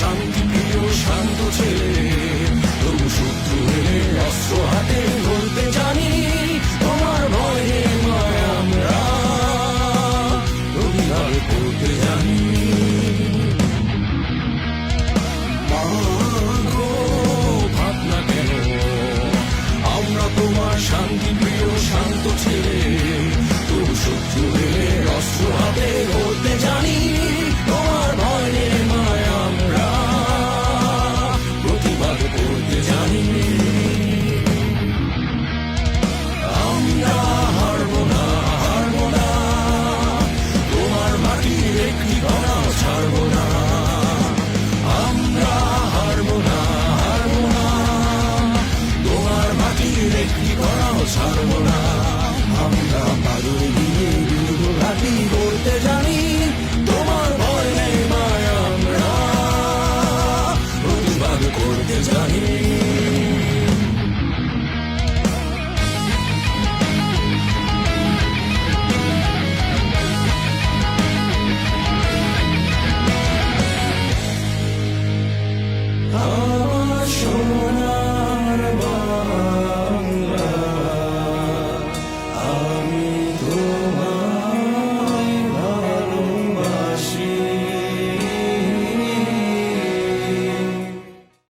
Russian ছাড়ব না আমরা পাগল দিয়ে বিরুদ্ধ লাঠি করতে জানি তোমার ভয় নেই মায় আমরা প্রতিবাদ করতে জানি